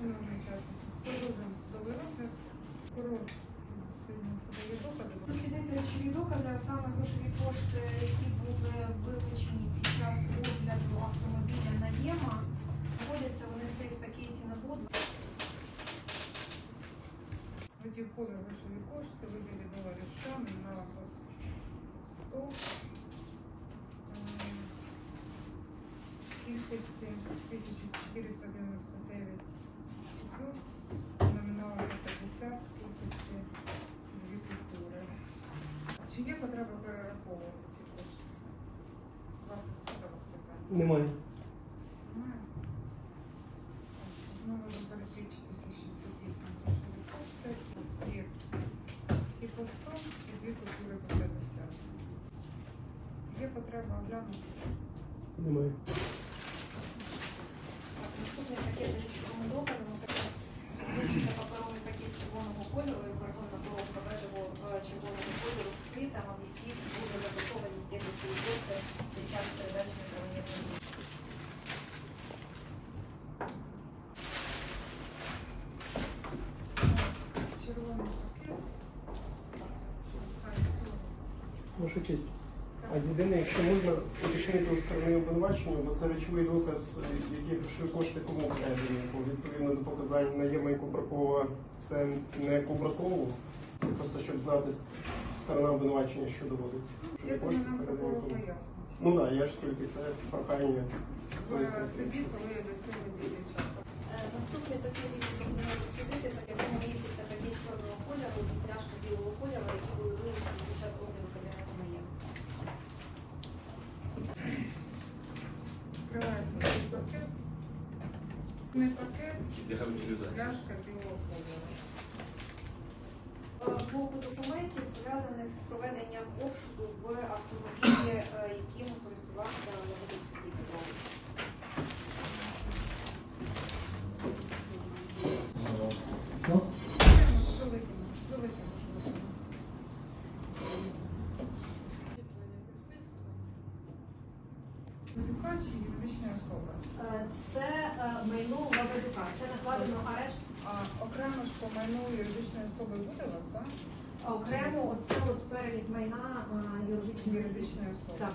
Шановні учасники, продовжуємо судовий розгляд. Прокурор сьогодні подає докази. Дослідити речові докази, а саме грошові кошти, які були вилучені під час огляду автомобіля на ЄМА, знаходяться вони все в пакеті набуду. Готівкові грошові кошти, вибілі доларів США, по 100. Ем, Кількості 1499 купюр, номінал по 50, кількості 2 купюри. Чи є потреба перераховувати ці кошти? Вас зараз питання. Немає. Немає? Знову ви пересвідчитеся, що це дійсно грошові кошти. Всі, всі по 100 і дві купюри по 50. Є потреба оглянути? Немає. Так, Наступний пакет Ваша честь. А єдине, якщо можна уточнити у сторони обвинувачення, бо це речовий доказ, які грошові кошти кому передані, бо відповідно до показань на Єма і Кубракова це не Кубракову, просто щоб знати сторона обвинувачення, що доводить. Я думаю, нам передані кому. Ну так, я ж тільки це прохання. Е, Тоді, коли до цього дійде час. Е, Наступний пакет, який пропоную дослідити, так як воно міститься пакет чорного кольору і пляшка білого кольору, які були вилучені під час огляду кабінету моєму. Відкривається цей пакет. Не пакет, Для утилізації. пляшка білого кольору. Блоку документів пов'язаних з проведенням обшуку в автомобілі, яким користувався Леонід Сергій Петрович. Визика чи юридична особа? Е, Це е, майно Лабазюка, це накладено арешт. А окремо ж по майну юридичної особи буде у вас, так? А окремо оце от перелік майна е, юридичної особи. Юридичної особи. Так.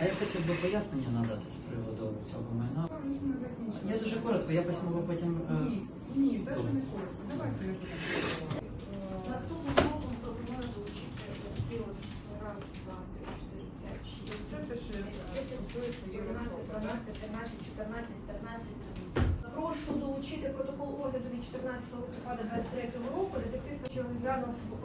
А я хотів би пояснення надати з приводу цього майна. Закінчити. Я дуже коротко, я письмово потім. е, Ні, ні, навіть не коротко. Давайте не будемо. 12, 13, 14, 15. Прошу долучити протокол огляду від 14 листопада 2023 року. Детектив що розглянув е,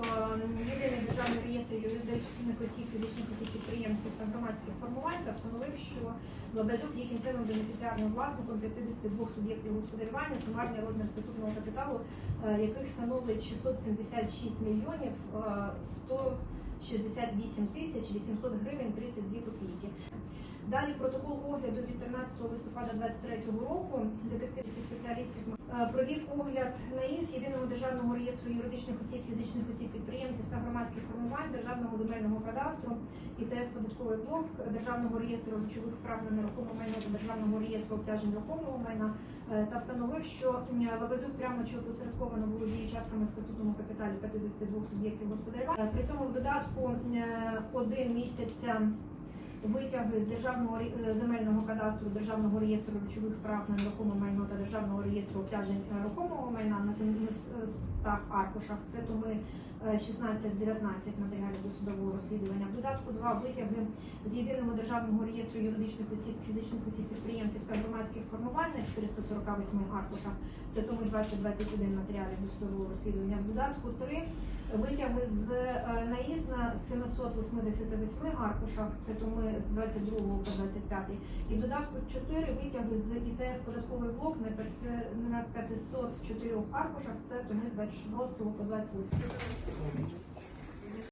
єдиний державний реєстр юридичних осіб, фізичних осіб підприємців та громадських формувань та встановив, що Лабезук є кінцевим бенефіціарним власником 52 суб'єктів господарювання, сумарний розмір статутного капіталу, е, яких становить 676 мільйонів е, 100 68 тисяч 800 гривень 32 копійки. Далі протокол огляду від 13 листопада 2023 року Детективських спеціалістів е, провів огляд на іс єдиного державного реєстру юридичних осіб, фізичних осіб підприємств та громадських формувань, державного земельного кадастру, ІТС податковий блок, державного реєстру речових прав на нерухоме майно та державного реєстру обтяжень нерухомого майна е, та встановив, що Лабазюк прямо чи опосередковано володіє частками в статутному капіталі 52 суб'єктів господарювання. При цьому в додатку е, один місяця витяги з державного е, земельного кадастру, державного реєстру речових прав на нерухоме майно та державного реєстру обтяжень е, рухомого майна на 700 аркушах. Це томи е, 16-19 матеріалів досудового розслідування. В додатку два витяги з єдиного державного реєстру юридичних осіб, фізичних осіб підприємців та громадських формувань на 448 аркушах. Це томи 20-21 матеріалів досудового розслідування. В додатку три витяги з наїзд на 788 аркушах, це томи з 22 по 25, і в додатку 4 витяги з ІТС податковий блок на п'ят- на 504 аркушах, це томи з 26 по 28.